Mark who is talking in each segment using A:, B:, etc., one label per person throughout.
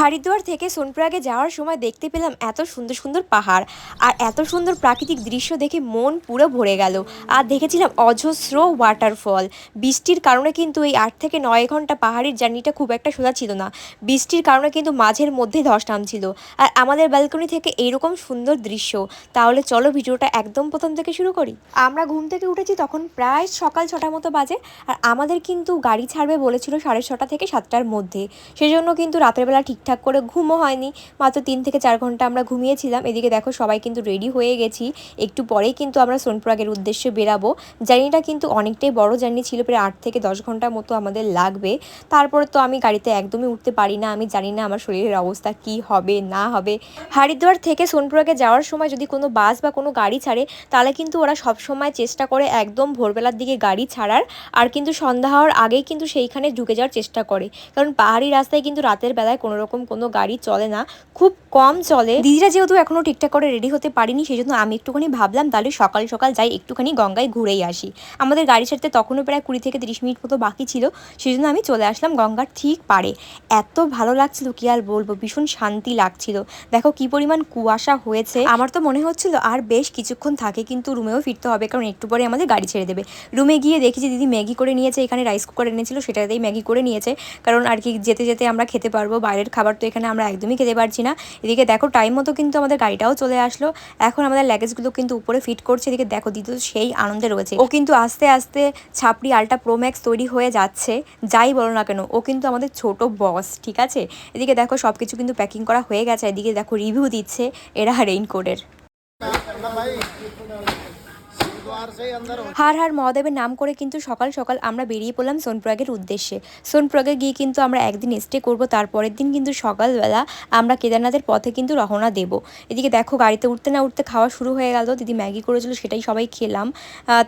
A: হরিদ্বার থেকে সোনপ্রয়াগে যাওয়ার সময় দেখতে পেলাম এত সুন্দর সুন্দর পাহাড় আর এত সুন্দর প্রাকৃতিক দৃশ্য দেখে মন পুরো ভরে গেল। আর দেখেছিলাম অজস্র ওয়াটারফল বৃষ্টির কারণে কিন্তু এই আট থেকে নয় ঘণ্টা পাহাড়ের জার্নিটা খুব একটা সোজা ছিল না। বৃষ্টির কারণে কিন্তু মাঝের মধ্যে ধস নামছিল। আর আমাদের ব্যালকনি থেকে এইরকম সুন্দর দৃশ্য। তাহলে চলো ভিডিওটা একদম প্রথম থেকে শুরু করি। আমরা ঘুম থেকে উঠেছি তখন প্রায় সকাল ছটার মতো বাজে। আর আমাদের কিন্তু গাড়ি ছাড়বে বলেছিল সাড়ে ছটা থেকে সাতটার মধ্যে। সেজন্য কিন্তু রাতের বেলা ঠিকঠাক করে ঘুমও হয়নি। মাত্র তিন থেকে চার ঘণ্টা আমরা ঘুমিয়েছিলাম। এদিকে দেখো সবাই কিন্তু রেডি হয়ে গেছি। একটু পরেই কিন্তু আমরা সোনপ্রাগের উদ্দেশ্যে বেরাবো। জার্নিটা কিন্তু অনেকটাই বড় জার্নি ছিল, প্রায় আট থেকে দশ ঘণ্টার মতো আমাদের লাগবে। তারপরে তো আমি গাড়িতে একদমই উঠতে পারি না। আমি জানি না আমার শরীরের অবস্থা কি হবে, না হবে। হরিদ্বার থেকে সোনপ্রয়াগে যাওয়ার সময় যদি কোনো বাস বা কোনো গাড়ি ছাড়ে, তাহলে কিন্তু ওরা সব সময় চেষ্টা করে একদম ভোরবেলার দিকে গাড়ি ছাড়ার। আর কিন্তু সন্ধ্যা হওয়ার আগেই কিন্তু সেইখানে ঢুকে যাওয়ার চেষ্টা করে। কারণ পাহাড়ি রাস্তায় কিন্তু রাতের বেলায় কোনো রকম কোনো গাড়ি চলে না, খুব কম চলে। দিদিরা যেহেতু এখনও ঠিকঠাক করে রেডি হতে পারিনি সেই জন্য আমি একটুখানি ভাবলাম তাহলে সকাল সকাল যাই, একটুখানি গঙ্গায় ঘুরেই আসি। আমাদের গাড়ি ছাড়তে তখনও প্রায় কুড়ি থেকে তিরিশ মিনিট মতো বাকি ছিল সেই জন্য আমি চলে আসলাম গঙ্গার ঠিক পারে এত ভালো লাগছিল, কি আর বলব, ভীষণ শান্তি লাগছিল। দেখো কি পরিমাণ কুয়াশা হয়েছে। আমার তো মনে হচ্ছিল আর বেশ কিছুক্ষণ থাকে, কিন্তু রুমেও ফিরতে হবে, কারণ একটু পরে আমাদের গাড়ি ছেড়ে দেবে। রুমে গিয়ে দেখি যে দিদি ম্যাগি করে নিয়েছে, এখানে রাইস কুকার এনেছিল, সেটাতেই ম্যাগি করে নিয়েছে, কারণ আর কি যেতে যেতে আমরা খেতে পারব, বাইরের খাবার তো এখানে আমরা একদমই খেতে পারছি না। এদিকে দেখো টাইম মতো কিন্তু আমাদের গাড়িটাও চলে আসলো। এখন আমাদের ল্যাগেজগুলো কিন্তু উপরে ফিট করছে। এদিকে দেখো দিদি সেই আনন্দে রয়েছে। ও কিন্তু আস্তে আস্তে ছাপড়ি আলটা প্রোম্যাক্স তৈরি হয়ে যাচ্ছে। যাই বলো না কেন, ও কিন্তু আমাদের ছোট বস ঠিক আছে? এদিকে দেখো সব কিছু কিন্তু প্যাকিং করা হয়ে গেছে। এদিকে দেখো রিভিউ দিচ্ছে এরা রেইনকোটের হার হার মহাদেবের নাম করে কিন্তু সকাল সকাল আমরা বেরিয়ে পড়লাম সোনপ্রয়াগের উদ্দেশ্যে। সোনপ্রয়াগে গিয়ে কিন্তু আমরা একদিন স্টে করব, তারপরের দিন কিন্তু সকালবেলা আমরা কেদারনাথের পথে কিন্তু রওনা দেব। এদিকে দেখো গাড়িতে উঠতে না উঠতে খাওয়া শুরু হয়ে গেল, দিদি ম্যাগি করেছিল সেটাই সবাই খেলাম।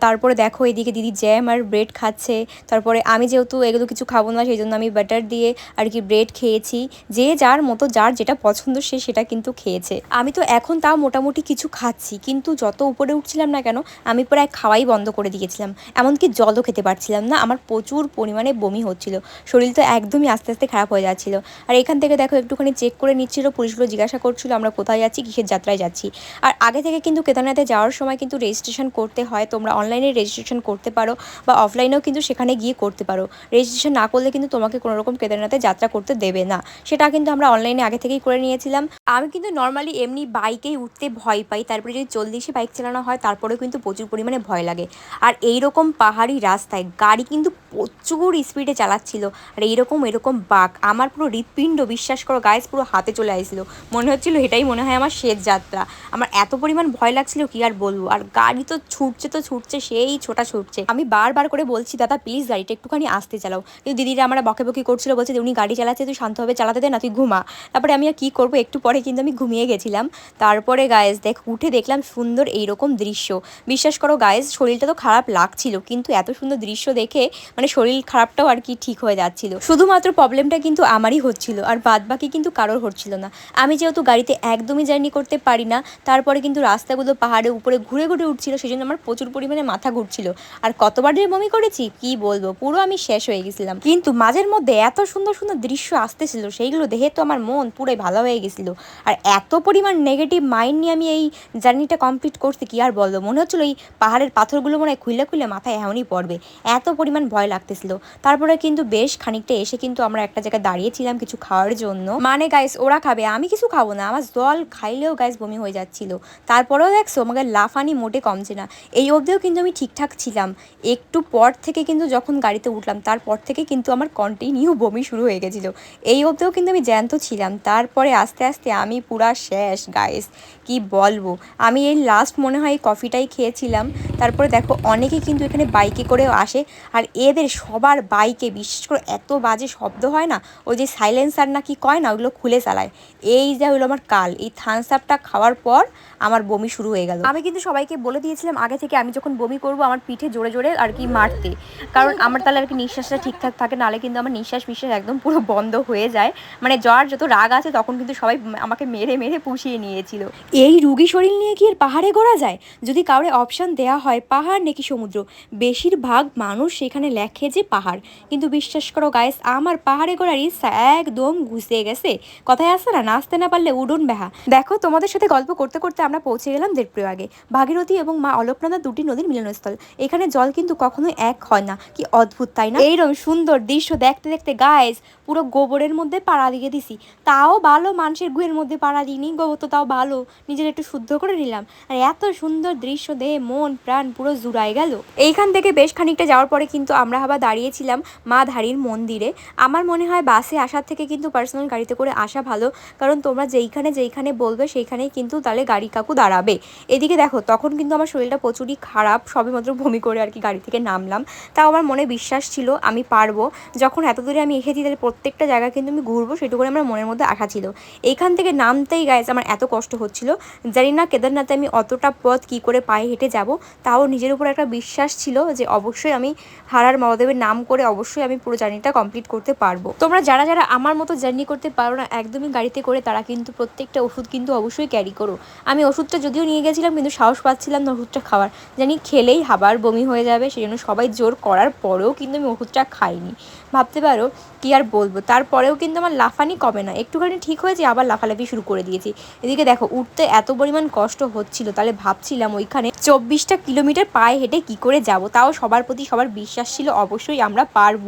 A: তারপরে দেখো এদিকে দিদি জ্যাম আর ব্রেড খাচ্ছে। তারপরে আমি যেহেতু এগুলো কিছু খাব না, সেই জন্য আমি বাটার দিয়ে আর কি ব্রেড খেয়েছি। যে যার মতো, যার যেটা পছন্দ সে সেটা কিন্তু খেয়েছে। আমি তো এখন তাও মোটামুটি কিছু খাচ্ছি, কিন্তু যত উপরে উঠছিলাম না কেন, আমি প্রায় খাওয়াই বন্ধ করে দিয়েছিলাম। এমনকি জলও খেতে পারছিলাম না। আমার প্রচুর পরিমাণে বমি হচ্ছিল। শরীর তো একদমই আস্তে আস্তে খারাপ হয়ে যাচ্ছিল। আর এখান থেকে দেখো একটুখানি চেক করে নিচ্ছিল, পুলিশগুলো জিজ্ঞাসা করছিল, আমরা কোথায় যাচ্ছি, কিসের যাত্রায় যাচ্ছি। আর আগে থেকে কিন্তু কেদারনাথে যাওয়ার সময় কিন্তু রেজিস্ট্রেশন করতে হয়। তোমরা অনলাইনে রেজিস্ট্রেশন করতে পারো বা অফলাইনেও কিন্তু সেখানে গিয়ে করতে পারো। রেজিস্ট্রেশন না করলে কিন্তু তোমাকে কোনো রকম কেদারনাথে যাত্রা করতে দেবে না। সেটা কিন্তু আমরা অনলাইনে আগে থেকেই করে নিয়েছিলাম। আমি কিন্তু নর্মালি এমনি বাইকেই উঠতে ভয় পাই। তারপরে যদি চল্লিশে বাইক চালানো হয়, তারপরেও কিন্তু প্রচুর পরিমাণে ভয় লাগে। আর এই রকম পাহাড়ি রাস্তায় গাড়ি কিন্তু প্রচুর স্পিডে চালাচ্ছিল। আর এইরকম, এরকম বাঘ, আমার পুরো হৃৎপিণ্ড বিশ্বাস করো গায়েস পুরো হাতে চলে আসছিল। মনে হচ্ছিল এটাই মনে হয় আমার শেষ যাত্রা। আমার এত পরিমাণ ভয় লাগছিল, কি আর বলব? আর গাড়ি তো ছুটছে তো ছুটছে, সেই ছোটা ছুটছে। আমি বারবার করে বলছি, দাদা প্লিজ গাড়িটা একটুখানি আসতে চালাও। কিন্তু দিদিরা আমরা বকে বকি করছিল, বলছে উনি গাড়ি চালাচ্ছে, তুই শান্তভাবে চালাতে দে, না তুই ঘুমা। তারপরে আমি আর কী করব, একটু পরে কিন্তু আমি ঘুমিয়ে গেছিলাম। তারপরে গায়েস দেখ, উঠে দেখলাম সুন্দর এইরকম দৃশ্য। বিশ্বাস করো গায়েস শরীরটা তো খারাপ লাগছিল, কিন্তু এত সুন্দর দৃশ্য দেখে মানে শরীর খারাপটাও আর কি ঠিক হয়ে যাচ্ছিল। শুধুমাত্র প্রবলেমটা কিন্তু আমারই হচ্ছিল, আর বাদ বাকি কিন্তু কারোর হচ্ছিল না। আমি যেহেতু গাড়িতে একদমই জার্নি করতে পারি না, তারপরে কিন্তু রাস্তাগুলো পাহাড়ের উপরে ঘুরে ঘুরে উঠছিল সেই জন্য আমার প্রচুর পরিমাণে মাথা ঘুরছিল। আর কতবার যে বমি করেছি, কি বলব, পুরো আমি শেষ হয়ে গেছিলাম। কিন্তু মাঝের মধ্যে এত সুন্দর সুন্দর দৃশ্য আসতেছিল, সেইগুলো দেখে তো আমার মন পুরোই ভালো হয়ে গেছিল। আর এত পরিমাণ নেগেটিভ মাইন্ড নিয়ে আমি এই জার্নিটা কমপ্লিট করছি কি আর বলব? মনে হচ্ছিল এই পাহাড়ের পাথরগুলো মনে হয় খুলে খুলে মাথায় এমনই পড়বে। এত পরিমাণ ভয় লাগতেছিল। তারপরে কিন্তু বেশ খানিকটা এসে কিন্তু আমরা একটা জায়গায় দাঁড়িয়েছিলাম কিছু খাওয়ার জন্য। মানে গাইস ওরা খাবে, আমি কিছু খাব না, আমার জল খাইলেও গাইস বমি হয়ে যাচ্ছিল। তারপরেও দেখছ, আমাকে লাফানি মোটে কমছে না। এই অবধিও কিন্তু আমি ঠিকঠাক ছিলাম। একটু পর থেকে কিন্তু যখন গাড়িতে উঠলাম, তারপর থেকে কিন্তু আমার কন্টিনিউ বমি শুরু হয়ে গেছিল। এই অবধিও কিন্তু আমি জ্যান্ত ছিলাম। তারপরে আস্তে আস্তে আমি পুরা শেষ গাইস কি বলব? আমি এই লাস্ট মনে হয় কফিটাই খেয়েছিলাম। তারপরে দেখো অনেকে কিন্তু এখানে বাইকে করেও আসে। আর এদের সবার বাইকে বিশেষ করে এত বাজে শব্দ হয় না, ওই যে সাইলেন্সার না কি কয় না, ওগুলো খুলে চালায়। এই যে হলো আমার কাল। এই থামস আপটা খাওয়ার পর আমার বমি শুরু হয়ে গেল। আমি কিন্তু সবাইকে বলে দিয়েছিলাম আগে থেকে আমি যখন বমি করব আমার পিঠে জোরে জোরে আর কি মারতে। কারণ আমার তাহলে আর কি নিঃশ্বাসটা ঠিকঠাক থাকে, নাহলে কিন্তু আমার নিঃশ্বাস মিশ্বাস একদম পুরো বন্ধ হয়ে যায়। মানে জ্বর যত রাগ আছে তখন কিন্তু সবাই আমাকে মেরে মেরে পুষিয়ে নিয়েছিল। এই রুগী শরীর নিয়ে কি আর পাহাড়ে ঘোরা যায়? যদি কাউরে অপশান দেওয়া হয়, পাহাড় নাকি সমুদ্র? বেশিরভাগ মানুষ সেখানে লেখে যে পাহাড়। কিন্তু বিশ্বাস করো গায়েস আমার পাহাড়ে ঘোরার ইচ্ছা একদম ঘুষে গেছে। কথায় আসছে না, নাচতে না পারলে উডুন বেহা। দেখো, তোমাদের সাথে গল্প করতে করতে আমরা পৌঁছে গেলাম দেড়প্রয়াগে ভাগীরথী এবং মা অলকনন্দা দুটি নদীর মিলনস্থল। এখানে জল কিন্তু কখনোই এক হয় না। কি অদ্ভুত, তাই না? এইরকম সুন্দর দৃশ্য দেখতে দেখতে গায়েস পুরো গোবরের মধ্যে পাড়া দিয়ে দিছি। তাও ভালো, মানুষের গুয়ের মধ্যে পাড়া দিইনি। গোবর তো তাও ভালো। নিজের একটু শুদ্ধ করে নিলাম। আর এত সুন্দর দৃশ্য দেখে মন, প্রাণ পুরো জুড়াই গেল। এইখান থেকে বেশ খানিকটা যাওয়ার পরে কিন্তু আমরা আবার দাঁড়িয়েছিলাম মা ধারীর মন্দিরে। আমার মনে হয় বাসে আসার থেকে কিন্তু পার্সোনাল গাড়িতে করে আসা ভালো। কারণ তোমরা যেইখানে যেইখানে বলবে সেইখানেই কিন্তু তাহলে গাড়ি কাকু দাঁড়াবে। এদিকে দেখো, তখন কিন্তু আমার শরীরটা প্রচুরই খারাপ, সবেমাত্র বমি করে আর কি গাড়ি থেকে নামলাম। তাও আমার মনে বিশ্বাস ছিল, আমি পারব। যখন এত দূরে আমি এসেছি, তাহলে প্রত্যেকটা জায়গা কিন্তু আমি ঘুরবো সেটুকু আমার মনের মধ্যে আশা ছিল। এইখান থেকে নামতেই গাইজ আমার এত কষ্ট হচ্ছিল। জানি না কেদারনাথে আমি অতটা পথ কি করে পায়ে হেঁটে যাব, তাও নিজের উপর একটা বিশ্বাস ছিল যে অবশ্যই আমি হারার মহাদেবের নাম করে অবশ্যই আমি পুরো জার্নিটা কমপ্লিট করতে পারব। তোমরা যারা যারা আমার মতো জার্নি করতে পারো না, একদমই গাড়িতে করে তারা কিন্তু প্রত্যেকটা ওষুধ কিন্তু অবশ্যই ক্যারি করো। আমি ওষুধটা যদিও নিয়ে গেছিলাম কিন্তু সাহস পাচ্ছিলাম না ওষুধটা খাওয়ার। জানি খেলেই হাবার বমি হয়ে যাবে সেই জন্য সবাই জোর করার পরেও কিন্তু আমি ওষুধটা খাইনি। ভাবতে পারো কি আর বলব, তারপরেও কিন্তু আমার লাফানি কমে না। একটুখানি ঠিক হয়েছে, আবার লাফালাফি শুরু করে দিয়েছি। এদিকে দেখো, উঠতে এত পরিমাণ কষ্ট হচ্ছিল। তাহলে ভাবছিলাম ওইখানে চব্বিশটা কিলোমিটার পায়ে হেঁটে কি করে যাব? তাও সবার প্রতি সবার বিশ্বাস ছিল, অবশ্যই আমরা পারব।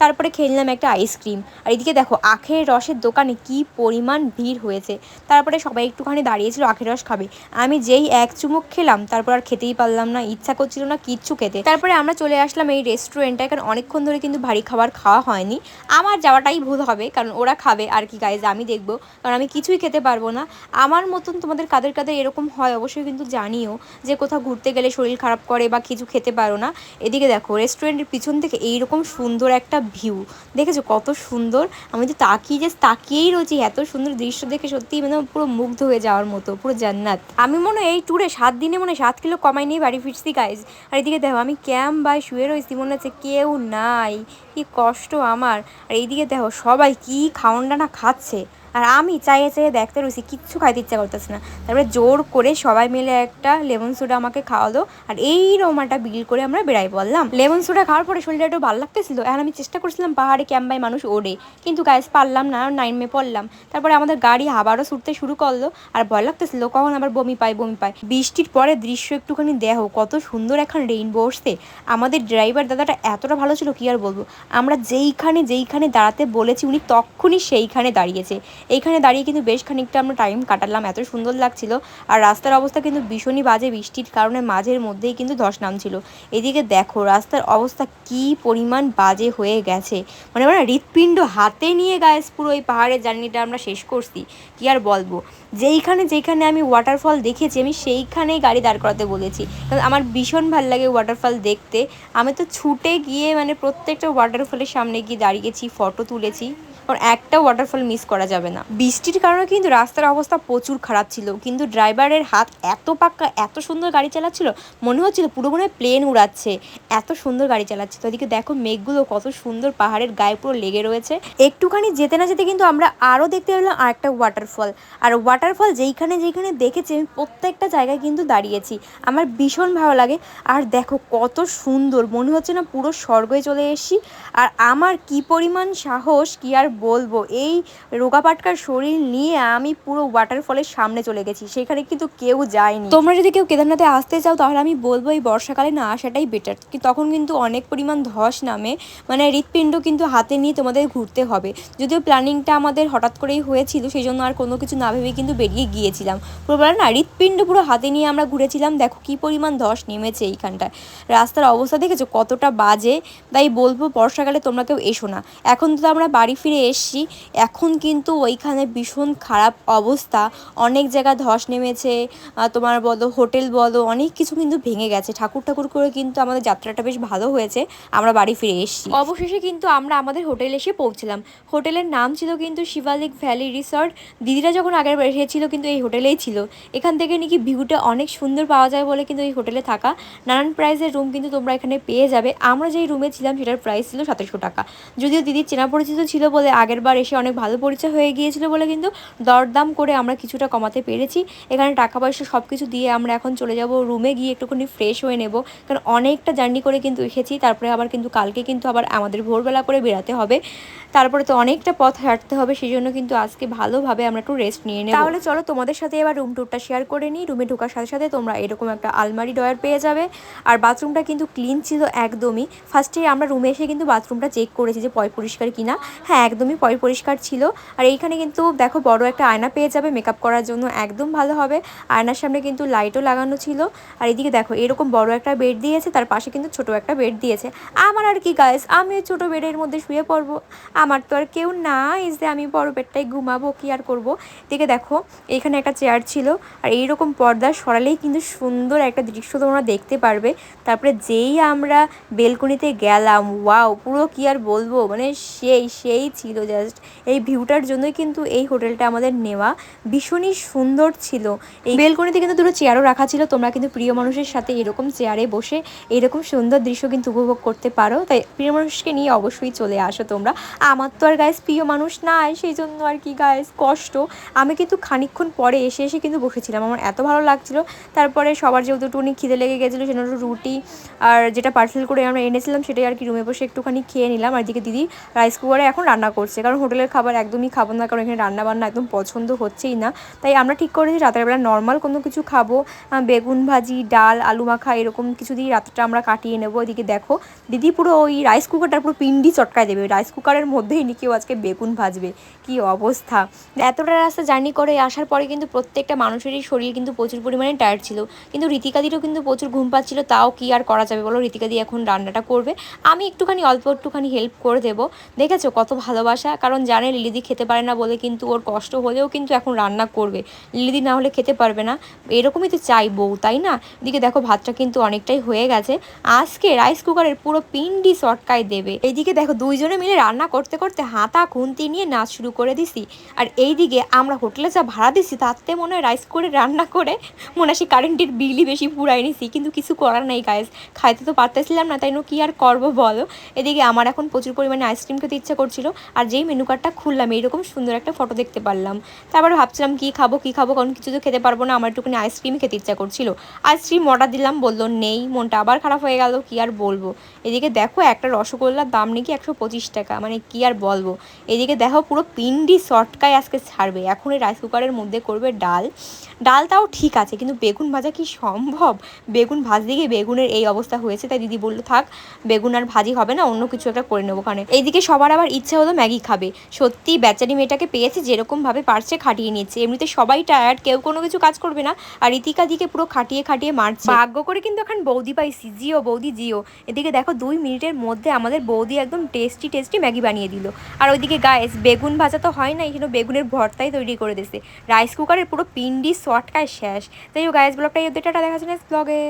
A: তারপরে খেললাম একটা আইসক্রিম। আর এদিকে দেখো, আখের রসের দোকানে কি পরিমাণ ভিড় হয়েছে। তারপরে সবাই একটুখানি দাঁড়িয়েছিল, আখের রস খাবে। আমি যেই এক চুমুক খেলাম, তারপর আর খেতেই পারলাম না, ইচ্ছা করছিল না কিচ্ছু খেতে। তারপরে আমরা চলে আসলাম এই রেস্টুরেন্টটা কারণ অনেকক্ষণ ধরে কিন্তু ভারী খাবার খাওয়া হয়নি। আমার যাওয়াটাই ভুল হবে, কারণ ওরা খাবে। আর কি গাইজ আমি দেখব, কারণ আমি কিছুই খেতে পারব না। আমার মতন তোমাদের কাদের কাদের এরকম হয় অবশ্যই কিন্তু জানিও যে কোথাও ঘুরতে গেলে শরীর খারাপ করে বা কিছু খেতে পারো না। এদিকে দেখো, রেস্টুরেন্টের পিছন থেকে এইরকম সুন্দর একটা ভিউ। দেখেছ কত সুন্দর? আমি তো তাকিয়ে যে, তাকিয়েই রয়েছি, এত সুন্দর দৃশ্য দেখে সত্যিই মানে পুরো মুগ্ধ হয়ে যাওয়ার মতো, পুরো জান্নাত। আমি মনে এই ট্যুরে সাত দিনে মনে সাত কিলো কমাই নিয়ে বাড়ি ফিরছি গাইজ আর এদিকে দেখো, আমি ক্যাম্প বাই শুয়ে রয়েছি, মনে হচ্ছে কেউ নাই। কি কষ্ট আমার। আর এইদিকে দেখো, সবাই কি খাওয়ানটা না খাচ্ছে। আর আমি চাইয়ে চাইয়ে দেখতে রয়েছি, কিচ্ছু খাইতে ইচ্ছা করতেছে না। তারপরে জোর করে সবাই মিলে একটা লেমন সোডা আমাকে খাওয়ালো, আর এই রোমাটা বিল করে আমরা বেড়াই পড়লাম লেমন সোডা খাওয়ার পরে শরীরটা একটু ভালো লাগতেছিল, এখন আমি চেষ্টা করছিলাম পাহাড়ে ক্যাম্পায় মানুষ ওড়ে, কিন্তু গাইস পারলাম না নাইন মে পড়লাম। তারপরে আমাদের গাড়ি আবারও ছুটতে শুরু করল, আর ভয় লাগতেছিল, কখন আবার বমি পায় বমি পায়। বৃষ্টির পরে দৃশ্য একটুখানি দেখো কত সুন্দর এখন রেইনবো আসছে আমাদের ড্রাইভার দাদাটা এতটা ভালো ছিল, কি আর বলব? আমরা যেইখানে যেইখানে দাঁড়াতে বলেছি, উনি তখনই সেইখানে দাঁড়িয়েছে। এইখানে দাঁড়িয়ে কিন্তু বেশ খানিকটা আমরা টাইম কাটালাম, এত সুন্দর লাগছিল। আর রাস্তার অবস্থা কিন্তু ভীষণই বাজে, বৃষ্টির কারণে মাঝের মধ্যেই কিন্তু ধস নামছিল। এদিকে দেখো, রাস্তার অবস্থা কি পরিমাণ বাজে হয়ে গেছে। মানে আমরা হৃৎপিণ্ড হাতে নিয়ে গায়েস পুরো এই পাহাড়ের জার্নিটা আমরা শেষ করছি। কি আর বলব? যেইখানে যেইখানে আমি ওয়াটারফল দেখেছি, আমি সেইখানেই গাড়ি দাঁড় করাতে বলেছি। কারণ আমার ভীষণ ভালো লাগে ওয়াটারফল দেখতে। আমি তো ছুটে গিয়ে মানে প্রত্যেকটা ওয়াটারফলের সামনে গিয়ে দাঁড়িয়েছি ফটো তুলেছি। কারণ একটা ওয়াটারফল মিস করা যাবে না। বৃষ্টির কারণে কিন্তু রাস্তার অবস্থা প্রচুর খারাপ ছিল। কিন্তু ড্রাইভারের হাত এত পাক্কা, এত সুন্দর গাড়ি চালাচ্ছিল, মনে হচ্ছিল পুরো মনে প্লেন উড়াচ্ছে। এত সুন্দর গাড়ি চালাচ্ছে। তো ওদিকে দেখো মেঘগুলো কত সুন্দর পাহাড়ের গায়ে পুরো লেগে রয়েছে। একটুখানি যেতে না যেতে কিন্তু আমরা আরও দেখতে পেলাম আর একটা ওয়াটারফল আর ওয়াটারফল যেইখানে যেইখানে দেখেছি, আমি প্রত্যেকটা জায়গায় কিন্তু দাঁড়িয়েছি। আমার ভীষণ ভালো লাগে। আর দেখো কত সুন্দর, মনে হচ্ছে না পুরো স্বর্গে চলে এসেছি। আর আমার কি পরিমাণ সাহস, কি আর বলব, এই রোগাপাটকার শরীর নিয়ে আমি পুরো ওয়াটারফলের সামনে চলে গেছি। সেখানে কিন্তু কেউ যায়নি। তোমরা যদি কেউ কেদারনাথে আসতে চাও, তাহলে আমি বলব এই বর্ষাকালে না আসাটাই বেটার তখন কিন্তু অনেক পরিমাণ ধস নামে মানে হৃৎপিণ্ড কিন্তু হাতে নিয়ে তোমাদের ঘুরতে হবে। যদিও প্ল্যানিংটা আমাদের হঠাৎ করেই হয়েছিল সেই জন্য আর কোনো কিছু না ভেবে কিন্তু বেরিয়ে গিয়েছিলাম। পুরো না, হৃৎপিণ্ড পুরো হাতে নিয়ে আমরা ঘুরেছিলাম। দেখো কি পরিমাণ ধস নেমেছে এইখানটায়। রাস্তার অবস্থা দেখেছ কতটা বাজে? তাই বলব বর্ষাকালে তোমরা কেউ এসো না। এখন তো আমরা বাড়ি ফিরে এসছি। এখন কিন্তু ওইখানে ভীষণ খারাপ অবস্থা। অনেক জায়গা ধস নেমেছে তোমার বলো, হোটেল বলো, অনেক কিছু কিন্তু ভেঙে গেছে। ঠাকুর ঠাকুর করে কিন্তু আমাদের যাত্রাটা বেশ ভালো হয়েছে। আমরা বাড়ি ফিরে এসেছি। অবশেষে কিন্তু আমরা আমাদের হোটেলে এসে পৌঁছলাম। হোটেলের নাম ছিল কিন্তু শিবালিক ভ্যালি রিসর্ট। দিদিরা যখন আগের বার এসেছিল কিন্তু এই হোটেলেই ছিল। এখান থেকে নাকি ভিউটা অনেক সুন্দর পাওয়া যায় বলে কিন্তু এই হোটেলে থাকা। নানান প্রাইসের রুম কিন্তু তোমরা এখানে পেয়ে যাবে। আমরা যেই রুমে ছিলাম সেটার প্রাইস ছিল সতেরোশো টাকা। যদিও দিদির চেনা পরিচিত ছিল বলে আগের বার এসে অনেক ভালো পরিচয় হয়ে গিয়েছিল বলে কিন্তু দরদাম করে আমরা কিছুটা কমাতে পেরেছি। এখানে টাকা পয়সা সব কিছু দিয়ে আমরা এখন চলে যাব রুমে গিয়ে একটুখানি ফ্রেশ হয়ে নেব। কারণ অনেকটা জার্নি করে কিন্তু এসেছি। তারপরে আবার কিন্তু কালকে কিন্তু আবার আমাদের ভোরবেলা করে বেরাতে হবে। তারপরে তো অনেকটা পথ হাঁটতে হবে সেই জন্য কিন্তু আজকে ভালোভাবে আমরা একটু রেস্ট নিয়ে নেব। তাহলে চলো তোমাদের সাথে এবার রুম টুরটা শেয়ার করে নিই। রুমে ঢোকার সাথে সাথে তোমরা এরকম একটা আলমারি ডয়ার পেয়ে যাবে। আর বাথরুমটা কিন্তু ক্লিন ছিল একদমই। ফার্স্টে আমরা রুমে এসে কিন্তু বাথরুমটা চেক করেছি যে পয় পরিষ্কার কিনা। হ্যাঁ একদমই পরিষ্কার ছিল। আর এইখানে কিন্তু দেখো বড় একটা আয়না পেয়ে যাবে মেকআপ করার জন্য একদম ভালো হবে। আয়নার সামনে কিন্তু লাইটও লাগানো ছিল। আর এদিকে দেখো, এরকম বড় একটা বেড দিয়েছে, তার পাশে কিন্তু ছোট একটা বেড দিয়েছে। আমার আর কি গাইস আমি ছোট বেডের মধ্যে শুয়ে পড়ব। আমার তো আর কেউ নাই যে আমি বড় বেডটাই ঘুমাবো, কি আর করব? এদিকে দেখো, এখানে একটা চেয়ার ছিল। আর এইরকম পর্দা সরালেই কিন্তু সুন্দর একটা দৃশ্য তোমরা দেখতে পারবে। তারপরে যেই আমরা বেলকনিতে গেলাম ওয়াও পুরো কি আর বলব? মানে সেই সেই ছিল। জাস্ট এই ভিউটার জন্যই কিন্তু এই হোটেলটা আমাদের নেওয়া। ভীষণই সুন্দর ছিল। এই বেলকনিতে কিন্তু দুটো চেয়ারও রাখা ছিল। তোমরা কিন্তু প্রিয় মানুষের সাথে এরকম চেয়ারে বসে এরকম সুন্দর দৃশ্য কিন্তু উপভোগ করতে পারো। তাই প্রিয় মানুষকে নিয়ে অবশ্যই চলে আসো তোমরা। আমার তো আর গায়েস প্রিয় মানুষ নাই সেই জন্য আর কি গায়েস কষ্ট। আমি কিন্তু খানিকক্ষণ পরে এসে এসে কিন্তু বসেছিলাম। আমার এত ভালো লাগছিল। তারপরে সবার যেহেতু একটুখানি খিদে লেগে গেছিল একটু রুটি আর যেটা পার্সেল করে আমরা এনেছিলাম, সেটাই আর কি রুমে বসে একটুখানি খেয়ে নিলাম। আর দিকে দিদি রাইস কুকারে এখন রান্না করছে। কারণ হোটেলের খাবার একদমই খাব না, কারণ এখানে রান্না বান্না একদম পছন্দ হচ্ছেই না। তাই আমরা ঠিক করেছি রাতের বেলা নর্মাল কোনো কিছু খাব। বেগুন ভাজি, ডাল, আলু মাখা এরকম কিছু দিয়ে রাতটা আমরা কাটিয়ে নেব। এদিকে দেখো, দিদি পুরো ওই রাইস কুকারটা পুরো পিন্ডি চটকায় দেবে। রাইস কুকারের মধ্যেই নাকি ও আজকে বেগুন ভাজবে। কি অবস্থা? এতটা রাস্তা জার্নি করে আসার পরে কিন্তু প্রত্যেকটা মানুষেরই শরীর কিন্তু প্রচুর পরিমাণে টায়ার্ড ছিল। কিন্তু রীতিকাদিরও কিন্তু প্রচুর ঘুম পাচ্ছিল, তাও কি আর করা যাবে বলো? রীতিকাদি এখন রান্নাটা করবে। আমি একটুখানি, অল্প একটুখানি হেল্প করে দেবো। দেখেছ কত ভালোবাসা, কারণ জানে লিলিদি খেতে পারে না বলে কিন্তু ওর কষ্ট হলেও কিন্তু এখন রান্না করবে। লিলিদি না হলে খেতে পারবে না। এরকমই তো চাই বউ, তাই না? এদিকে দেখো ভাতটা কিন্তু অনেকটাই হয়ে গেছে। আজকে রাইস কুকারের পুরো পিন্ডি চটকায় দেবে। এইদিকে দেখো দুইজনে মিলে রান্না করতে করতে হাতা খুন্তি নিয়ে নাচ শুরু করে দিছি। আর এইদিকে আমরা হোটেলে যা ভাড়া দিছি, তাতে মনে হয় রাইস করে রান্না করে মনে হয় কারেন্টের বিলই বেশি পুরাই নিছি। কিন্তু কিছু করার নাই গাইস খাইতে তো পারতেছিলাম না, তাই কি আর করব বলো? এদিকে আমার এখন প্রচুর পরিমাণে আইসক্রিম খেতে ইচ্ছা করছিল। আর যেই মেনু কার্ডটা খুললাম, এইরকম সুন্দর একটা ফটো দেখতে পারলাম। তারপরে ভাবছিলাম, কি খাব কি খাব, কারণ কিছু তো খেতে পারব না, আমার একটুখানি আইসক্রিম খেতে ইচ্ছা করছিল। আইসক্রিম অর্ডার দিলাম, বলল নেই, মনটা আবার খারাপ হয়ে গেল, কি আর বলব? এদিকে দেখো, একটা রসগোল্লার দাম নাকি একশো পঁচিশ টাকা মানে কি আর বলব? এদিকে দেখো, পুরো পিন্ডি শর্টকায় আজকে ছাড়বে। এখন এই রাইস কুকারের মধ্যে করবে ডাল। ডাল তাও ঠিক আছে, কিন্তু বেগুন ভাজা কি সম্ভব? বেগুন ভাজতে গিয়ে বেগুনের এই অবস্থা হয়েছে, তাই দিদি বলল, থাক, বেগুন আর ভাজি হবে না, অন্য কিছু একটা করে নেব। ওখানে এইদিকে সবার আবার ইচ্ছা হলো ম্যাগি খাবে। সত্যি বেচারি মেয়েটাকে পেয়েছে যেরকম ভাবে পারছে খাটিয়ে নিচ্ছে। এমনিতে সবাই টায়ার্ড কেউ কোনো কিছু কাজ করবে না। আর রীতিকা দিকে পুরো খাটিয়ে খাটিয়ে মারছে। ভাগ্য করে কিন্তু এখন বৌদি পাইছি, জিও, বৌদি জিও। এদিকে দেখো দুই মিনিটের মধ্যে আমাদের বৌদি একদম টেস্টি টেস্টি ম্যাগি বানিয়ে দিল। আর ওইদিকে গায়েস বেগুন ভাজা তো হয় না এখানে বেগুনের ভর্তাই তৈরি করে দিছে রাইস কুকারের পুরো পিন্ডি শর্টকায় শেষ। তাই ও গায়েস ব্লগটা এই টাটা দেখা যাচ্ছে নেক্সট ব্লগে